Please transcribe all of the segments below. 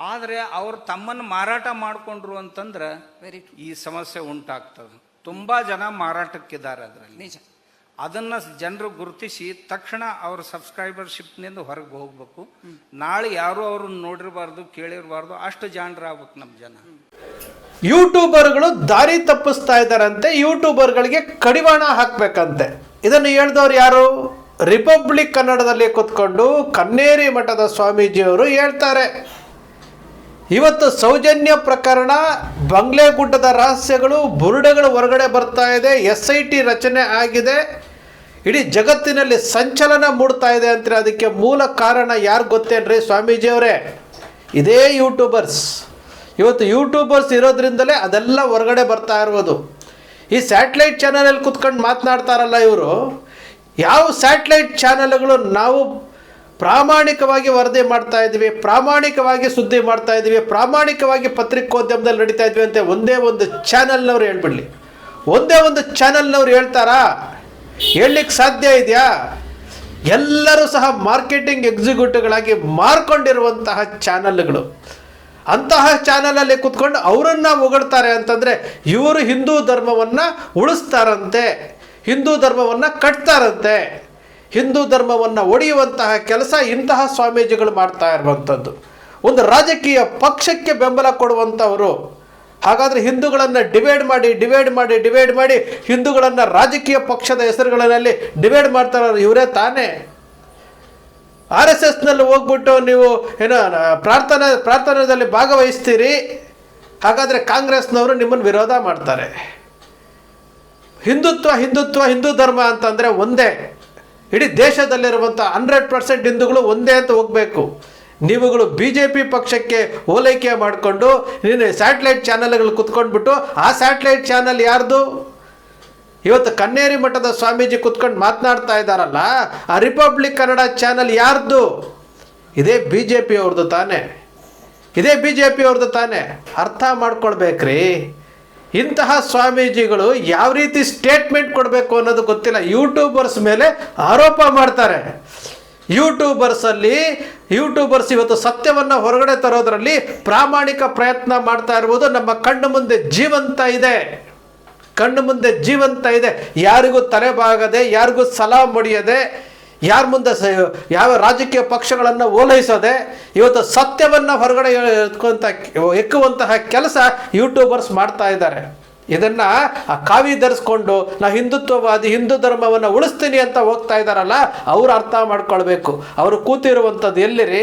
ಆದರೆ ಅವ್ರು ತಮ್ಮನ್ನು ಮಾರಾಟ ಮಾಡಿಕೊಂಡ್ರು ಅಂತಂದ್ರೆ ವೆರಿ ಈ ಸಮಸ್ಯೆ ಉಂಟಾಗ್ತದೆ. ತುಂಬ ಜನ ಮಾರಾಟಕ್ಕಿದ್ದಾರೆ ಅದರಲ್ಲಿ. ನಿಜ. ಅದನ್ನು ಜನರು ಗುರುತಿಸಿ ತಕ್ಷಣ ಅವ್ರ ಸಬ್ಸ್ಕ್ರೈಬರ್ಶಿಪ್ನಿಂದ ಹೊರಗೆ ಹೋಗ್ಬೇಕು. ನಾಳೆ ಯಾರು ಅವ್ರನ್ನ ನೋಡಿರಬಾರ್ದು ಕೇಳಿರಬಾರ್ದು ಅಷ್ಟು ಜಾಣರಾಗ್ಬೇಕು ನಮ್ಮ ಜನ. ಯೂಟ್ಯೂಬರ್ಗಳು ದಾರಿ ತಪ್ಪಿಸ್ತಾ ಇದ್ದಾರಂತೆ ಯೂಟ್ಯೂಬರ್ಗಳಿಗೆ ಕಡಿವಾಣ ಹಾಕಬೇಕಂತೆ. ಇದನ್ನು ಹೇಳ್ದವ್ರು ಯಾರು? ರಿಪಬ್ಲಿಕ್ ಕನ್ನಡದಲ್ಲಿ ಕೂತ್ಕೊಂಡು ಕನ್ನೇರಿ ಮಠದ ಸ್ವಾಮೀಜಿಯವರು ಹೇಳ್ತಾರೆ. ಇವತ್ತು ಸೌಜನ್ಯ ಪ್ರಕರಣ ಬಂಗ್ಲೆಗುಡ್ಡದ ರಹಸ್ಯಗಳು, ಬುರುಡೆಗಳು ಹೊರಗಡೆ ಬರ್ತಾ ಇದೆ ಎಸ್ ಐ ಟಿ ರಚನೆ ಆಗಿದೆ. ಇಡೀ ಜಗತ್ತಿನಲ್ಲಿ ಸಂಚಲನ ಮೂಡ್ತಾ ಇದೆ ಅಂತಾರೆ ಅದಕ್ಕೆ ಮೂಲ ಕಾರಣ ಯಾರು ಗೊತ್ತೇನ್ರಿ ಸ್ವಾಮೀಜಿಯವರೇ? ಇದೇ ಯೂಟ್ಯೂಬರ್ಸ್ ಇವತ್ತು ಯೂಟ್ಯೂಬರ್ಸ್ ಇರೋದ್ರಿಂದಲೇ ಅದೆಲ್ಲ ಹೊರಗಡೆ ಬರ್ತಾ ಇರ್ಬೋದು ಈ ಸ್ಯಾಟ್ಲೈಟ್ ಚಾನಲಲ್ಲಿ ಕುತ್ಕೊಂಡು ಮಾತನಾಡ್ತಾರಲ್ಲ ಇವರು. ಯಾವ ಸ್ಯಾಟ್ಲೈಟ್ ಚಾನಲ್ಗಳು ನಾವು ಪ್ರಾಮಾಣಿಕವಾಗಿ ವರದಿ ಮಾಡ್ತಾ ಇದ್ದೀವಿ ಪ್ರಾಮಾಣಿಕವಾಗಿ ಸುದ್ದಿ ಮಾಡ್ತಾ ಇದ್ದೀವಿ ಪ್ರಾಮಾಣಿಕವಾಗಿ ಪತ್ರಿಕೋದ್ಯಮದಲ್ಲಿ ನಡೀತಾ ಇದ್ವಿ ಅಂತ ಒಂದೇ ಒಂದು ಚಾನಲ್ನವ್ರು ಹೇಳ್ಬಿಡ್ಲಿ. ಒಂದೇ ಒಂದು ಚಾನಲ್ನವ್ರು ಹೇಳ್ತಾರಾ? ಹೇಳಲಿಕ್ಕೆ ಸಾಧ್ಯ ಇದೆಯಾ? ಎಲ್ಲರೂ ಸಹ ಮಾರ್ಕೆಟಿಂಗ್ ಎಕ್ಸಿಕ್ಯೂಟಿವ್ಗಳಾಗಿ ಮಾರ್ಕೊಂಡಿರುವಂತಹ ಚಾನಲ್ಗಳು. ಅಂತಹ ಚಾನಲಲ್ಲಿ ಕುತ್ಕೊಂಡು ಅವರನ್ನು ಹೊಗಳ್ತಾರೆ ಅಂತಂದರೆ ಇವರು ಹಿಂದೂ ಧರ್ಮವನ್ನು ಉಳಿಸ್ತಾರಂತೆ, ಹಿಂದೂ ಧರ್ಮವನ್ನು ಕಟ್ತಾರಂತೆ. ಹಿಂದೂ ಧರ್ಮವನ್ನು ಒಡೆಯುವಂತಹ ಕೆಲಸ ಇಂತಹ ಸ್ವಾಮೀಜಿಗಳು ಮಾಡ್ತಾ ಇರುವಂಥದ್ದು. ಒಂದು ರಾಜಕೀಯ ಪಕ್ಷಕ್ಕೆ ಬೆಂಬಲ ಕೊಡುವಂಥವರು, ಹಾಗಾದರೆ ಹಿಂದೂಗಳನ್ನು ಡಿವೈಡ್ ಮಾಡಿ ಡಿವೈಡ್ ಮಾಡಿ ಡಿವೈಡ್ ಮಾಡಿ ಹಿಂದೂಗಳನ್ನು ರಾಜಕೀಯ ಪಕ್ಷದ ಹೆಸರುಗಳಲ್ಲಿ ಡಿವೈಡ್ ಮಾಡ್ತಾರ ಇವರೇ ತಾನೇ? ಆರ್ ಎಸ್ ಎಸ್ನಲ್ಲಿ ಹೋಗ್ಬಿಟ್ಟು ನೀವು ಏನೋ ಪ್ರಾರ್ಥನಾ ಪ್ರಾರ್ಥನೆಯಲ್ಲಿ ಭಾಗವಹಿಸ್ತೀರಿ, ಹಾಗಾದರೆ ಕಾಂಗ್ರೆಸ್ನವರು ನಿಮ್ಮನ್ನು ವಿರೋಧ ಮಾಡ್ತಾರೆ. ಹಿಂದುತ್ವ ಹಿಂದುತ್ವ, ಹಿಂದೂ ಧರ್ಮ ಅಂತಂದರೆ ಒಂದೇ. ಇಡೀ ದೇಶದಲ್ಲಿರುವಂಥ ಹಂಡ್ರೆಡ್ ಪರ್ಸೆಂಟ್ ಹಿಂದೂಗಳು ಒಂದೇ ಅಂತ ಹೋಗಬೇಕು. ನೀವುಗಳು ಬಿ ಜೆ ಪಿ ಪಕ್ಷಕ್ಕೆ ಓಲೈಕೆ ಮಾಡಿಕೊಂಡು ನೀನು ಸ್ಯಾಟಲೈಟ್ ಚಾನಲ್ಗಳು ಕುತ್ಕೊಂಡ್ಬಿಟ್ಟು, ಆ ಸ್ಯಾಟಲೈಟ್ ಚಾನಲ್ ಯಾರ್ದು? ಇವತ್ತು ಕನ್ನೇರಿ ಮಠದ ಸ್ವಾಮೀಜಿ ಕುತ್ಕೊಂಡು ಮಾತನಾಡ್ತಾ ಇದ್ದಾರಲ್ಲ, ಆ ರಿಪಬ್ಲಿಕ್ ಕನ್ನಡ ಚಾನಲ್ ಯಾರ್ದು? ಇದೇ ಬಿ ಜೆ ಪಿ ಅವ್ರದ್ದು ತಾನೇ. ಇದೇ ಬಿ ಜೆ ಪಿ ಅವ್ರದ್ದು ತಾನೇ. ಅರ್ಥ ಮಾಡ್ಕೊಳ್ಬೇಕ್ರಿ. ಇಂತಹ ಸ್ವಾಮೀಜಿಗಳು ಯಾವ ರೀತಿ ಸ್ಟೇಟ್ಮೆಂಟ್ ಕೊಡಬೇಕು ಅನ್ನೋದು ಗೊತ್ತಿಲ್ಲ. ಯೂಟ್ಯೂಬರ್ಸ್ ಮೇಲೆ ಆರೋಪ ಮಾಡ್ತಾರೆ. ಯೂಟ್ಯೂಬರ್ಸಲ್ಲಿ ಯೂಟ್ಯೂಬರ್ಸ್ ಇವತ್ತು ಸತ್ಯವನ್ನು ಹೊರಗಡೆ ತರೋದರಲ್ಲಿ ಪ್ರಾಮಾಣಿಕ ಪ್ರಯತ್ನ ಮಾಡ್ತಾ ಇರುವುದು ನಮ್ಮ ಕಣ್ಣು ಮುಂದೆ ಜೀವಂತ ಇದೆ. ಕಣ್ಣು ಮುಂದೆ ಜೀವಂತ ಇದೆ. ಯಾರಿಗೂ ತಲೆಬಾಗದೆ, ಯಾರಿಗೂ ಸಲಾ ಹೊಡೆಯದೆ ಯಾರ ಮುಂದೆ ಯಾವ ರಾಜಕೀಯ ಪಕ್ಷಗಳನ್ನು ಓಲೈಸೋದೆ, ಇವತ್ತು ಸತ್ಯವನ್ನು ಹೊರಗಡೆ ಎತ್ಕೊಂತ ಎಕ್ಕುವಂತಹ ಕೆಲಸ ಯೂಟ್ಯೂಬರ್ಸ್ ಮಾಡ್ತಾ ಇದ್ದಾರೆ. ಇದನ್ನು ಆ ಕಾವಿ ಧರಿಸ್ಕೊಂಡು, ನಾ ಹಿಂದುತ್ವವಾದಿ, ಹಿಂದೂ ಧರ್ಮವನ್ನು ಉಳಿಸ್ತೀನಿ ಅಂತ ಹೋಗ್ತಾ ಇದ್ದಾರಲ್ಲ ಅವರು ಅರ್ಥ ಮಾಡ್ಕೊಳ್ಬೇಕು. ಅವರು ಕೂತಿರುವಂಥದ್ದು ಎಲ್ಲಿರಿ?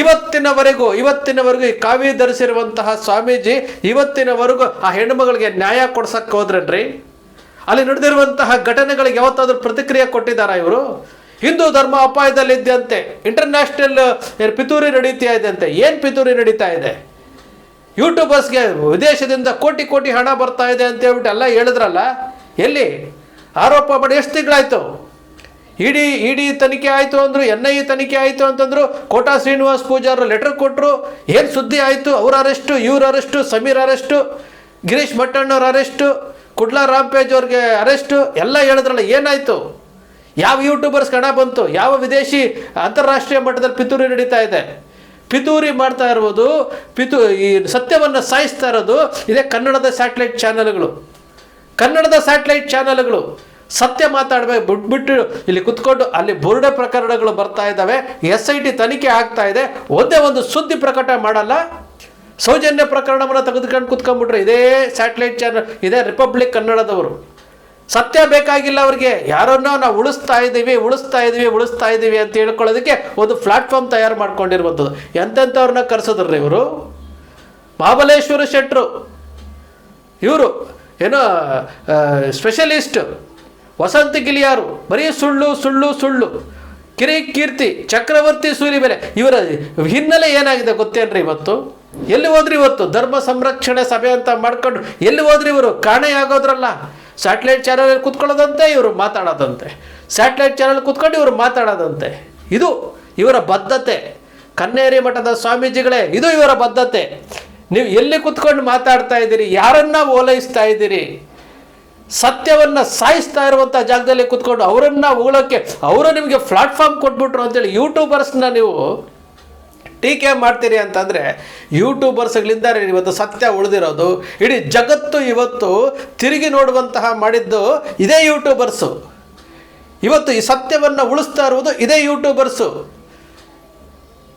ಇವತ್ತಿನವರೆಗೂ ಇವತ್ತಿನವರೆಗೂ ಈ ಕಾವಿ ಧರಿಸಿರುವಂತಹ ಸ್ವಾಮೀಜಿ, ಇವತ್ತಿನವರೆಗೂ ಆ ಹೆಣ್ಣುಮಗಳಿಗೆ ನ್ಯಾಯ ಕೊಡ್ಸಕ್ಕೆ ಹೋದ್ರನ್ರಿ? ಅಲ್ಲಿ ನಡೆದಿರುವಂತಹ ಘಟನೆಗಳಿಗೆ ಯಾವತ್ತಾದ್ರೂ ಪ್ರತಿಕ್ರಿಯೆ ಕೊಟ್ಟಿದ್ದಾರಾ ಇವರು? ಹಿಂದೂ ಧರ್ಮ ಅಪಾಯದಲ್ಲಿದ್ದಂತೆ ಇಂಟರ್ನ್ಯಾಷನಲ್ ಪಿತೂರಿ ನಡೀತಾ ಇದೆ ಅಂತೆ ಏನು ಪಿತೂರಿ ನಡೀತಾ ಇದೆ? ಯೂಟ್ಯೂಬರ್ಸ್ಗೆ ವಿದೇಶದಿಂದ ಕೋಟಿ ಕೋಟಿ ಹಣ ಬರ್ತಾ ಇದೆ ಅಂತ ಹೇಳ್ಬಿಟ್ಟು ಎಲ್ಲ ಹೇಳಿದ್ರಲ್ಲ, ಎಲ್ಲಿ? ಆರೋಪ ಮಾಡಿ ಎಷ್ಟು ತಿಂಗಳಾಯ್ತು? ಇಡಿ ಇಡಿ ತನಿಖೆ ಆಯಿತು ಅಂದರು, ಎನ್ ಐ ತನಿಖೆ ಆಯಿತು ಅಂತಂದ್ರು, ಕೋಟಾ ಶ್ರೀನಿವಾಸ್ ಪೂಜಾರು ಲೆಟರ್ ಕೊಟ್ಟರು ಏನು ಸುದ್ದಿ ಆಯಿತು? ಅವ್ರ ಅರೆಸ್ಟು ಇವ್ರ arrest Sameer arrest Girish Mattannavar arrest Kudla rampage ಅವ್ರಿಗೆ ಅರೆಸ್ಟು ಎಲ್ಲ ಹೇಳಿದ್ರಲ್ಲ, ಏನಾಯಿತು? ಯಾವ ಯೂಟ್ಯೂಬರ್ಸ್ ಕಣ ಬಂತು? ಯಾವ ವಿದೇಶಿ ಅಂತಾರಾಷ್ಟ್ರೀಯ ಮಟ್ಟದಲ್ಲಿ ಪಿತೂರಿ ನಡೀತಾ ಇದೆ? ಪಿತೂರಿ ಮಾಡ್ತಾ ಇರುವುದು, ಪಿತು, ಈ ಸತ್ಯವನ್ನು ಸಾಯಿಸ್ತಾ ಇರೋದು ಇದೇ ಕನ್ನಡದ ಸ್ಯಾಟಲೈಟ್ ಚಾನಲ್ಗಳು. ಕನ್ನಡದ ಸ್ಯಾಟಲೈಟ್ ಚಾನಲ್ಗಳು. ಸತ್ಯ ಮಾತಾಡಬೇಕು, ಬಿಟ್ಬಿಟ್ಟು ಇಲ್ಲಿ ಕುತ್ಕೊಂಡು ಅಲ್ಲಿ ಬುರುಡೆ ಪ್ರಕರಣಗಳು ಬರ್ತಾ ಇದ್ದಾವೆ ಎಸ್ ಐ ಟಿ ತನಿಖೆ ಆಗ್ತಾ ಇದೆ, ಒಂದೇ ಒಂದು ಸುದ್ದಿ ಪ್ರಕಟ ಮಾಡಲ್ಲ. ಸೌಜನ್ಯ ಪ್ರಕರಣವನ್ನು ತೆಗೆದುಕೊಂಡು ಕುತ್ಕೊಂಡ್ಬಿಟ್ರೆ ಇದೇ ಸ್ಯಾಟಲೈಟ್ ಚಾನಲ್, ಇದೇ ರಿಪಬ್ಲಿಕ್ ಕನ್ನಡದವರು. ಸತ್ಯ ಬೇಕಾಗಿಲ್ಲ ಅವ್ರಿಗೆ. ಯಾರನ್ನೋ ನಾವು ಉಳಿಸ್ತಾ ಇದ್ದೀವಿ ಉಳಿಸ್ತಾ ಇದ್ದೀವಿ ಉಳಿಸ್ತಾ ಇದ್ದೀವಿ ಅಂತ ಹೇಳ್ಕೊಳ್ಳೋದಕ್ಕೆ ಒಂದು ಪ್ಲಾಟ್ಫಾರ್ಮ್ ತಯಾರು ಮಾಡ್ಕೊಂಡಿರುವಂಥದ್ದು. ಎಂತೆಂಥವ್ರನ್ನ ಕರೆಸಿದ್ರಿ ಇವರು? ಮಹಾಬಲೇಶ್ವರ ಶೆಟ್ಟರು ಇವರು ಏನೋ ಸ್ಪೆಷಲಿಸ್ಟ್ ವಸಂತ ಗಿಲಿಯಾರು ಬರೀ ಸುಳ್ಳು ಸುಳ್ಳು ಸುಳ್ಳು. ಕಿರಿ ಕೀರ್ತಿ ಚಕ್ರವರ್ತಿ ಸೂರಿ ಮೇಲೆ. ಇವರ ಹಿನ್ನೆಲೆ ಏನಾಗಿದೆ ಗೊತ್ತೇನ್ರಿ ಇವತ್ತು? ಎಲ್ಲಿ ಹೋದ್ರಿ ಇವತ್ತು? ಧರ್ಮ ಸಂರಕ್ಷಣೆ ಸಭೆ ಅಂತ ಮಾಡ್ಕೊಂಡು ಎಲ್ಲಿ ಹೋದ್ರಿ ಇವರು? ಕಾಣೆ ಆಗೋದ್ರಲ್ಲ. ಸ್ಯಾಟಲೈಟ್ ಚಾನಲಲ್ಲಿ ಕುತ್ಕೊಳ್ಳೋದಂತೆ, ಇವರು ಮಾತಾಡೋದಂತೆ. ಸ್ಯಾಟಲೈಟ್ ಚಾನಲ್ ಕುತ್ಕೊಂಡು ಇವರು ಮಾತಾಡೋದಂತೆ. ಇದು ಇವರ ಬದ್ಧತೆ. ಕನ್ನೇರಿ ಮಠದ ಸ್ವಾಮೀಜಿಗಳೇ, ಇದು ಇವರ ಬದ್ಧತೆ. ನೀವು ಎಲ್ಲಿ ಕುತ್ಕೊಂಡು ಮಾತಾಡ್ತಾ ಇದ್ದೀರಿ? ಯಾರನ್ನ ಓಲೈಸ್ತಾ ಇದ್ದೀರಿ? ಸತ್ಯವನ್ನು ಸಾಯಿಸ್ತಾ ಇರುವಂಥ ಜಾಗದಲ್ಲಿ ಕುತ್ಕೊಂಡು ಅವರನ್ನು ಉಗಳೋಕ್ಕೆ, ಅವರು ನಿಮಗೆ ಪ್ಲಾಟ್ಫಾರ್ಮ್ ಕೊಟ್ಬಿಟ್ರು ಅಂತೇಳಿ ಯೂಟ್ಯೂಬರ್ಸ್ನ ನೀವು ಟೀಕೆ ಮಾಡ್ತೀರಿ ಅಂತಂದರೆ ಯೂಟ್ಯೂಬರ್ಸ್ಗಳಿಂದ ಇವತ್ತು ಸತ್ಯ ಉಳಿದಿರೋದು. ಇಡೀ ಜಗತ್ತು ಇವತ್ತು ತಿರುಗಿ ನೋಡುವಂತಹ ಮಾಡಿದ್ದು ಇದೇ ಯೂಟ್ಯೂಬರ್ಸು. ಇವತ್ತು ಈ ಸತ್ಯವನ್ನು ಉಳಿಸ್ತಾ ಇರುವುದು ಇದೇ ಯೂಟ್ಯೂಬರ್ಸು.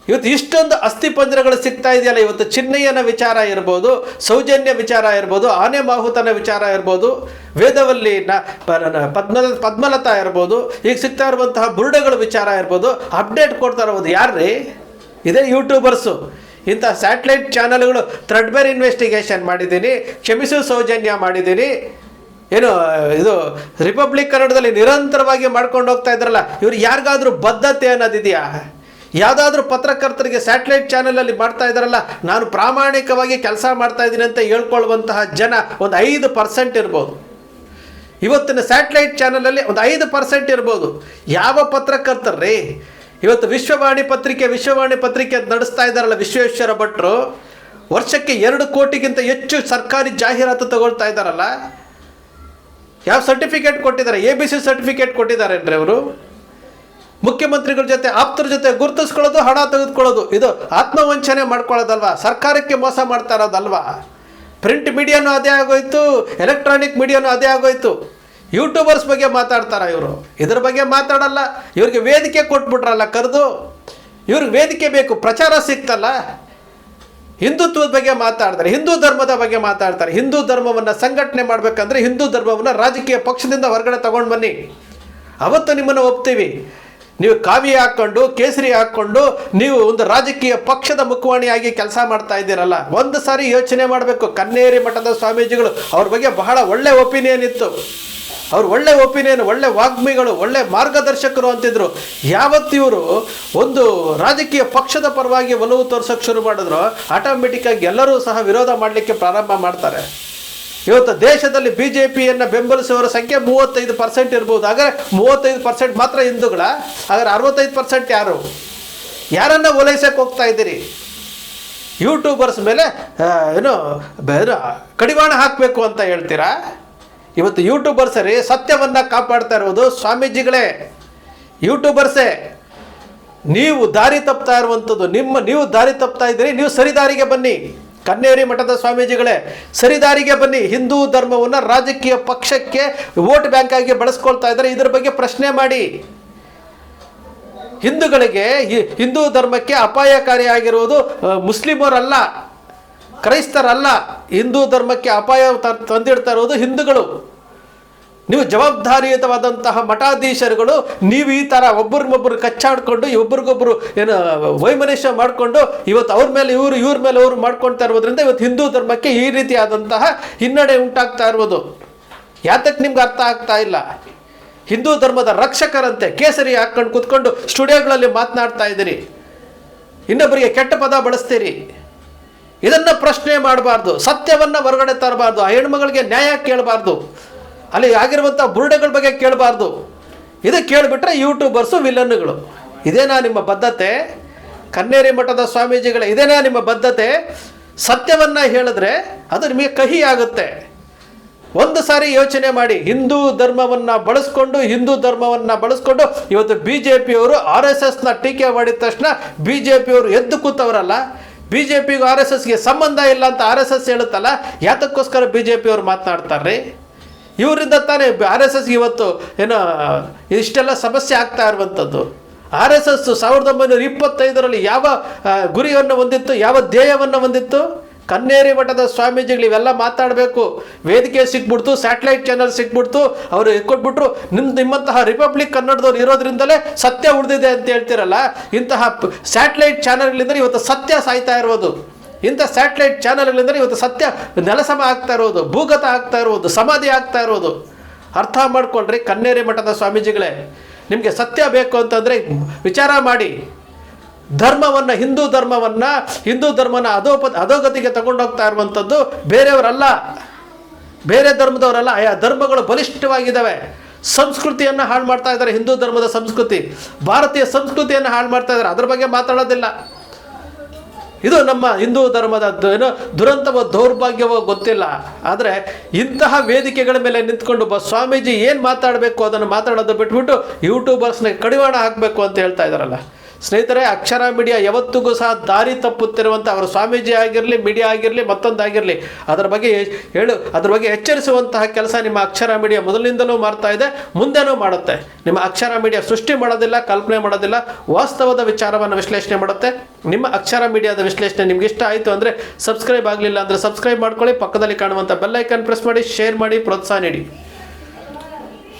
ಇವತ್ತು ಇಷ್ಟೊಂದು ಅಸ್ಥಿಪಂಜರಗಳು ಸಿಗ್ತಾ ಇದೆಯಲ್ಲ. ಇವತ್ತು ಚಿನ್ನಯ್ಯನ ವಿಚಾರ ಇರ್ಬೋದು, ಸೌಜನ್ಯ ವಿಚಾರ ಇರ್ಬೋದು, ಆನೆ ಮಾಹುತನ ವಿಚಾರ ಇರ್ಬೋದು, ವೇದವಲ್ಲಿ ನ- ಪದ್ಮ ಪದ್ಮಲತಾ ಇರ್ಬೋದು, ಈಗ ಸಿಗ್ತಾ ಇರುವಂತಹ ಬುರುಡೆಗಳ ವಿಚಾರ ಇರ್ಬೋದು, ಅಪ್ಡೇಟ್ ಕೊಡ್ತಾ ಇರ್ಬೋದು ಯಾರ್ರೀ? ಇದೇ ಯೂಟ್ಯೂಬರ್ಸು. ಇಂಥ ಸ್ಯಾಟಲೈಟ್ ಚಾನಲ್ಗಳು ಥ್ರೆಡ್ಬೇರ್ ಇನ್ವೆಸ್ಟಿಗೇಷನ್ ಮಾಡಿದ್ದೀನಿ, ಕ್ಷಮಿಸು ಸೌಜನ್ಯ ಮಾಡಿದ್ದೀನಿ. ಏನು, ಇದು ರಿಪಬ್ಲಿಕ್ ಕನ್ನಡದಲ್ಲಿ ನಿರಂತರವಾಗಿ ಮಾಡ್ಕೊಂಡು ಹೋಗ್ತಾ ಇದ್ರಲ್ಲ, ಇವ್ರು ಯಾರಿಗಾದ್ರೂ ಬದ್ಧತೆ ಅನ್ನೋದಿದೆಯಾ? ಯಾವುದಾದ್ರೂ ಪತ್ರಕರ್ತರಿಗೆ ಸ್ಯಾಟಲೈಟ್ ಚಾನಲಲ್ಲಿ ಮಾಡ್ತಾ ಇದ್ದಾರಲ್ಲ ನಾನು ಪ್ರಾಮಾಣಿಕವಾಗಿ ಕೆಲಸ ಮಾಡ್ತಾ ಇದ್ದೀನಿ ಅಂತ ಹೇಳ್ಕೊಳ್ಳುವಂತಹ ಜನ ಒಂದು ಐದು ಪರ್ಸೆಂಟ್ ಇರ್ಬೋದು. ಇವತ್ತಿನ ಸ್ಯಾಟಲೈಟ್ ಚಾನಲಲ್ಲಿ ಒಂದು ಐದು ಪರ್ಸೆಂಟ್ ಇರ್ಬೋದು. ಯಾವ ಪತ್ರಕರ್ತರ್ರಿ? ಇವತ್ತು ವಿಶ್ವವಾಣಿ ಪತ್ರಿಕೆ ವಿಶ್ವವಾಣಿ ಪತ್ರಿಕೆ ನಡೆಸ್ತಾ ಇದ್ದಾರಲ್ಲ ವಿಶ್ವೇಶ್ವರ ಭಟ್ರು. ವರ್ಷಕ್ಕೆ ಎರಡು ಕೋಟಿಗಿಂತ ಹೆಚ್ಚು ಸರ್ಕಾರಿ ಜಾಹೀರಾತು ತಗೊಳ್ತಾ ಇದ್ದಾರಲ್ಲ. ಯಾವ ಸರ್ಟಿಫಿಕೇಟ್ ಕೊಟ್ಟಿದ್ದಾರೆ? ಎ ಬಿ ಸಿ ಸರ್ಟಿಫಿಕೇಟ್ ಕೊಟ್ಟಿದ್ದಾರೇನ್ರಿ ಅವರು? ಮುಖ್ಯಮಂತ್ರಿಗಳ ಜೊತೆ, ಆಪ್ತರ ಜೊತೆ ಗುರುತಿಸ್ಕೊಳ್ಳೋದು, ಹಣ ತೆಗೆದುಕೊಳ್ಳೋದು. ಇದು ಆತ್ಮವಂಚನೆ ಮಾಡ್ಕೊಳ್ಳೋದಲ್ವಾ? ಸರ್ಕಾರಕ್ಕೆ ಮೋಸ ಮಾಡ್ತಾ ಇರೋದಲ್ವಾ? ಪ್ರಿಂಟ್ ಮೀಡಿಯಾನು ಅದೇ ಆಗೋಯ್ತು, ಎಲೆಕ್ಟ್ರಾನಿಕ್ ಮೀಡಿಯಾನು ಅದೇ ಆಗೋಯ್ತು. ಯೂಟ್ಯೂಬರ್ಸ್ ಬಗ್ಗೆ ಮಾತಾಡ್ತಾರ ಇವರು. ಇದ್ರ ಬಗ್ಗೆ ಮಾತಾಡಲ್ಲ. ಇವ್ರಿಗೆ ವೇದಿಕೆ ಕೊಟ್ಬಿಟ್ರಲ್ಲ ಕರೆದು. ಇವ್ರಿಗೆ ವೇದಿಕೆ ಬೇಕು, ಪ್ರಚಾರ ಸಿಕ್ತಲ್ಲ. ಹಿಂದುತ್ವದ ಬಗ್ಗೆ ಮಾತಾಡ್ತಾರೆ, ಹಿಂದೂ ಧರ್ಮದ ಬಗ್ಗೆ ಮಾತಾಡ್ತಾರೆ. ಹಿಂದೂ ಧರ್ಮವನ್ನು ಸಂಘಟನೆ ಮಾಡಬೇಕಂದ್ರೆ ಹಿಂದೂ ಧರ್ಮವನ್ನು ರಾಜಕೀಯ ಪಕ್ಷದಿಂದ ಹೊರಗಡೆ ತಗೊಂಡು ಬನ್ನಿ. ಅವತ್ತು ನಿಮ್ಮನ್ನು ಒಪ್ತೀವಿ. ನೀವು ಕಾವಿ ಹಾಕ್ಕೊಂಡು, ಕೇಸರಿ ಹಾಕ್ಕೊಂಡು, ನೀವು ಒಂದು ರಾಜಕೀಯ ಪಕ್ಷದ ಮುಖವಾಣಿಯಾಗಿ ಕೆಲಸ ಮಾಡ್ತಾ ಇದ್ದೀರಲ್ಲ. ಒಂದು ಸಾರಿ ಯೋಚನೆ ಮಾಡಬೇಕು. ಕನ್ನೇರಿ ಮಠದ ಸ್ವಾಮೀಜಿಗಳು ಅವ್ರ ಬಗ್ಗೆ ಬಹಳ ಒಳ್ಳೆ ಒಪಿನಿಯನ್ ಇತ್ತು. ಅವ್ರು ಒಳ್ಳೆ ಒಪಿನಿಯನ್, ಒಳ್ಳೆ ವಾಗ್ಮಿಗಳು, ಒಳ್ಳೆ ಮಾರ್ಗದರ್ಶಕರು ಅಂತಿದ್ರು. ಯಾವತ್ತಿವರು ಒಂದು ರಾಜಕೀಯ ಪಕ್ಷದ ಪರವಾಗಿ ಒಲವು ತೋರ್ಸೋಕೆ ಶುರು ಮಾಡಿದ್ರು ಆಟೋಮೆಟಿಕ್ಕಾಗಿ ಎಲ್ಲರೂ ಸಹ ವಿರೋಧ ಮಾಡಲಿಕ್ಕೆ ಪ್ರಾರಂಭ ಮಾಡ್ತಾರೆ. ಇವತ್ತು ದೇಶದಲ್ಲಿ ಬಿ ಜೆ ಪಿಯನ್ನು ಬೆಂಬಲಿಸುವವರ ಸಂಖ್ಯೆ ಮೂವತ್ತೈದು ಪರ್ಸೆಂಟ್ ಇರ್ಬೋದು. ಆದರೆ ಮೂವತ್ತೈದು ಪರ್ಸೆಂಟ್ ಮಾತ್ರ ಹಿಂದೂಗಳ? ಹಾಗಾದ್ರೆ ಅರವತ್ತೈದು ಪರ್ಸೆಂಟ್ ಯಾರು? ಯಾರನ್ನ ಓಲೈಸಕ್ಕೆ ಹೋಗ್ತಾ ಇದ್ದೀರಿ? ಯೂಟ್ಯೂಬರ್ಸ್ ಮೇಲೆ ಏನು ಕಡಿವಾಣ ಹಾಕಬೇಕು ಅಂತ ಹೇಳ್ತೀರಾ? ಇವತ್ತು ಯೂಟ್ಯೂಬರ್ಸರಿ ಸತ್ಯವನ್ನು ಕಾಪಾಡ್ತಾ ಇರುವುದು ಸ್ವಾಮೀಜಿಗಳೇ. ಯೂಟ್ಯೂಬರ್ಸೇ ನೀವು ದಾರಿ ತಪ್ತಾ ಇರುವಂಥದ್ದು, ನಿಮ್ಮ, ನೀವು ದಾರಿ ತಪ್ತಾ ಇದ್ದೀರಿ, ನೀವು ಸರಿದಾರಿಗೆ ಬನ್ನಿ. ಕನ್ನೇರಿ ಮಠದ ಸ್ವಾಮೀಜಿಗಳೇ, ಸರಿದಾರಿಗೆ ಬನ್ನಿ. ಹಿಂದೂ ಧರ್ಮವನ್ನು ರಾಜಕೀಯ ಪಕ್ಷಕ್ಕೆ ವೋಟ್ ಬ್ಯಾಂಕ್ ಆಗಿ ಬಳಸ್ಕೊಳ್ತಾ ಇದ್ದಾರೆ. ಇದ್ರ ಬಗ್ಗೆ ಪ್ರಶ್ನೆ ಮಾಡಿ. ಹಿಂದೂಗಳಿಗೆ ಹಿಂದೂ ಧರ್ಮಕ್ಕೆ ಅಪಾಯಕಾರಿಯಾಗಿರುವುದು ಮುಸ್ಲಿಮರಲ್ಲ, ಕ್ರೈಸ್ತರಲ್ಲ. ಹಿಂದೂ ಧರ್ಮಕ್ಕೆ ಅಪಾಯ ತಂದಿಡ್ತಾ ಇರೋದು ಹಿಂದೂಗಳು. ನೀವು ಜವಾಬ್ದಾರಿಯುತವಾದಂತಹ ಮಠಾಧೀಶರುಗಳು, ನೀವು ಈ ಥರ ಒಬ್ಬರಿಗೊಬ್ಬರು ಕಚ್ಚಾಡ್ಕೊಂಡು ಒಬ್ರಿಗೊಬ್ರು ಏನು ವೈಮನುಷ್ಯ ಮಾಡಿಕೊಂಡು, ಇವತ್ತು ಅವ್ರ ಮೇಲೆ ಇವರು, ಇವ್ರ ಮೇಲೆ ಅವರು ಮಾಡ್ಕೊಳ್ತಾ ಇರೋದ್ರಿಂದ ಇವತ್ತು ಹಿಂದೂ ಧರ್ಮಕ್ಕೆ ಈ ರೀತಿಯಾದಂತಹ ಹಿನ್ನಡೆ ಉಂಟಾಗ್ತಾ ಇರ್ಬೋದು. ಯಾತಕ್ಕೆ ನಿಮ್ಗೆ ಅರ್ಥ ಆಗ್ತಾ ಇಲ್ಲ? ಹಿಂದೂ ಧರ್ಮದ ರಕ್ಷಕರಂತೆ ಕೇಸರಿ ಹಾಕ್ಕೊಂಡು ಕೂತ್ಕೊಂಡು ಸ್ಟುಡಿಯೋಗಳಲ್ಲಿ ಮಾತನಾಡ್ತಾ ಇದ್ದೀರಿ. ಇನ್ನೊಬ್ಬರಿಗೆ ಕೆಟ್ಟ ಪದ ಬಳಸ್ತೀರಿ. ಇದನ್ನ ಪ್ರಶ್ನೆ ಮಾಡಬಾರ್ದು, ಸತ್ಯವನ್ನ ಹೊರಗಡೆ ತರಬಾರ್ದು ಆ ಹೆಣ್ಮಗಳಿಗೆ ನ್ಯಾಯ ಕೇಳಬಾರ್ದು, ಅಲ್ಲಿ ಆಗಿರುವಂಥ ಬುರುಡೆಗಳ ಬಗ್ಗೆ ಕೇಳಬಾರ್ದು. ಇದು ಕೇಳಿಬಿಟ್ರೆ ಯೂಟ್ಯೂಬರ್ಸು ವಿಲನ್ಗಳು ಇದೇನಾ ನಿಮ್ಮ ಬದ್ಧತೆ. ಕನ್ನೇರಿ ಮಠದ ಸ್ವಾಮೀಜಿಗಳ ಇದೇನಾ ನಿಮ್ಮ ಬದ್ಧತೆ. ಸತ್ಯವನ್ನ ಹೇಳಿದ್ರೆ ಅದು ನಿಮಗೆ ಕಹಿ ಆಗುತ್ತೆ ಒಂದು ಸಾರಿ ಯೋಚನೆ ಮಾಡಿ, ಹಿಂದೂ ಧರ್ಮವನ್ನ ಬಳಸ್ಕೊಂಡು, ಹಿಂದೂ ಧರ್ಮವನ್ನ ಬಳಸ್ಕೊಂಡು, ಇವತ್ತು ಬಿ ಜೆ ಪಿಯವರು ಆರ್ ಎಸ್ ಎಸ್ನ ಟೀಕೆ ಮಾಡಿದ ತಕ್ಷಣ ಬಿ ಜೆ ಪಿಯವರು ಎದ್ದು ಕೂತವರಲ್ಲ ಬಿ ಜೆ ಪಿಗೂ ಆರ್ ಎಸ್ ಎಸ್ಗೆ ಸಂಬಂಧ ಇಲ್ಲ ಅಂತ ಆರ್ ಎಸ್ ಎಸ್ ಹೇಳುತ್ತಲ್ಲ, ಯಾತಕ್ಕೋಸ್ಕರ ಬಿ ಜೆ ಪಿಯವರು ಮಾತನಾಡ್ತಾರೆ ಇವರಿಂದ ತಾನೇ ಆರ್ ಎಸ್ ಎಸ್ಗೆ ಇವತ್ತು ಏನೋ, ಇಷ್ಟೆಲ್ಲ ಸಮಸ್ಯೆ ಆಗ್ತಾ ಇರುವಂಥದ್ದು. ಆರ್ ಎಸ್ ಎಸ್ ಸಾವಿರದ ಒಂಬೈನೂರ ಇಪ್ಪತ್ತೈದರಲ್ಲಿ ಯಾವ ಗುರಿಯನ್ನು ಹೊಂದಿತ್ತು, ಯಾವ ಧ್ಯೇಯವನ್ನು ಹೊಂದಿತ್ತು? ಕನ್ನೇರಿ ಮಠದ ಸ್ವಾಮೀಜಿಗಳು ಇವೆಲ್ಲ ಮಾತಾಡಬೇಕು. ವೇದಿಕೆ ಸಿಕ್ಬಿಡ್ತು ಸ್ಯಾಟಲೈಟ್ ಚಾನಲ್ ಸಿಕ್ಬಿಡ್ತು ಅವರು ಕೊಟ್ಬಿಟ್ರು ನಿಮ್ ನಿಮ್ಮಂತಹ ರಿಪಬ್ಲಿಕ್ ಕನ್ನಡದವ್ರು ಇರೋದ್ರಿಂದಲೇ ಸತ್ಯ ಉಳಿದಿದೆ ಅಂತ ಹೇಳ್ತಿರಲ್ಲ? ಇಂತಹ ಸ್ಯಾಟಲೈಟ್ ಚಾನಲ್ಗಳಿಂದ ಇವತ್ತು ಸತ್ಯ ಸಾಯ್ತಾ ಇರೋದು. ಇಂಥ ಸ್ಯಾಟಲೈಟ್ ಚಾನಲ್ಗಳಿಂದ ಇವತ್ತು ಸತ್ಯ ನೆಲಸಮ ಆಗ್ತಾ ಇರೋದು, ಭೂಗತ ಆಗ್ತಾ ಇರೋದು, ಸಮಾಧಿ ಆಗ್ತಾ ಇರೋದು. ಅರ್ಥ ಮಾಡ್ಕೊಳ್ರಿ ಕನ್ನೇರಿ ಮಠದ ಸ್ವಾಮೀಜಿಗಳೇ. ನಿಮಗೆ ಸತ್ಯ ಬೇಕು ಅಂತಂದರೆ ವಿಚಾರ ಮಾಡಿ. ಧರ್ಮವನ್ನು, ಹಿಂದೂ ಧರ್ಮವನ್ನು, ಹಿಂದೂ ಧರ್ಮನ ಅಧೋಪ ಅಧೋಗತಿಗೆ ತಗೊಂಡೋಗ್ತಾ ಇರುವಂಥದ್ದು ಬೇರೆಯವರಲ್ಲ. ಬೇರೆ ಧರ್ಮದವರಲ್ಲ. ಆಯಾ ಧರ್ಮಗಳು ಬಲಿಷ್ಠವಾಗಿದ್ದಾವೆ. ಸಂಸ್ಕೃತಿಯನ್ನು ಹಾಳು ಮಾಡ್ತಾ ಇದ್ದಾರೆ ಹಿಂದೂ ಧರ್ಮದ ಸಂಸ್ಕೃತಿ. ಭಾರತೀಯ ಸಂಸ್ಕೃತಿಯನ್ನು ಹಾಳು ಮಾಡ್ತಾ ಇದ್ದಾರೆ. ಅದ್ರ ಬಗ್ಗೆ ಮಾತಾಡೋದಿಲ್ಲ. ಇದು ನಮ್ಮ ಹಿಂದೂ ಧರ್ಮದ ಏನು ದುರಂತವೋ ದೌರ್ಭಾಗ್ಯವೋ ಗೊತ್ತಿಲ್ಲ. ಆದರೆ ಇಂತಹ ವೇದಿಕೆಗಳ ಮೇಲೆ ನಿಂತ್ಕೊಂಡು ಬ ಸ್ವಾಮೀಜಿ ಏನು ಮಾತಾಡಬೇಕು ಅದನ್ನು ಮಾತಾಡೋದು ಬಿಟ್ಬಿಟ್ಟು ಯೂಟ್ಯೂಬರ್ಸ್ನ ಕಡಿವಾಣ ಹಾಕಬೇಕು ಅಂತ ಹೇಳ್ತಾ ಇದ್ದಾರಲ್ಲ. ಸ್ನೇಹಿತರೆ, ಅಕ್ಷರ ಮೀಡಿಯಾ ಯಾವತ್ತಿಗೂ ಸಹ ದಾರಿ ತಪ್ಪುತ್ತಿರುವಂಥ ಅವರ ಸ್ವಾಮೀಜಿ ಆಗಿರಲಿ, ಮೀಡಿಯಾ ಆಗಿರಲಿ, ಮತ್ತೊಂದಾಗಿರಲಿ, ಅದರ ಬಗ್ಗೆ ಹೇಳು, ಅದ್ರ ಬಗ್ಗೆ ಎಚ್ಚರಿಸುವಂತಹ ಕೆಲಸ ನಿಮ್ಮ ಅಕ್ಷರ ಮೀಡಿಯಾ ಮೊದಲಿನಿಂದಲೂ ಮಾಡ್ತಾ ಇದೆ, ಮುಂದೆನೂ ಮಾಡುತ್ತೆ. ನಿಮ್ಮ ಅಕ್ಷರ ಮೀಡಿಯಾ ಸೃಷ್ಟಿ ಮಾಡೋದಿಲ್ಲ, ಕಲ್ಪನೆ ಮಾಡೋದಿಲ್ಲ, ವಾಸ್ತವದ ವಿಚಾರವನ್ನು ವಿಶ್ಲೇಷಣೆ ಮಾಡುತ್ತೆ. ನಿಮ್ಮ ಅಕ್ಷರ ಮೀಡಿಯಾದ ವಿಶ್ಲೇಷಣೆ ನಿಮ್ಗೆ ಇಷ್ಟ ಆಯಿತು ಅಂದರೆ ಸಬ್ಸ್ಕ್ರೈಬ್ ಆಗಲಿಲ್ಲ ಅಂದರೆ ಸಬ್ಸ್ಕ್ರೈಬ್ ಮಾಡ್ಕೊಳ್ಳಿ, ಪಕ್ಕದಲ್ಲಿ ಕಾಣುವಂಥ ಬೆಲ್ಲೈಕನ್ ಪ್ರೆಸ್ ಮಾಡಿ, ಶೇರ್ ಮಾಡಿ, ಪ್ರೋತ್ಸಾಹ ನೀಡಿ.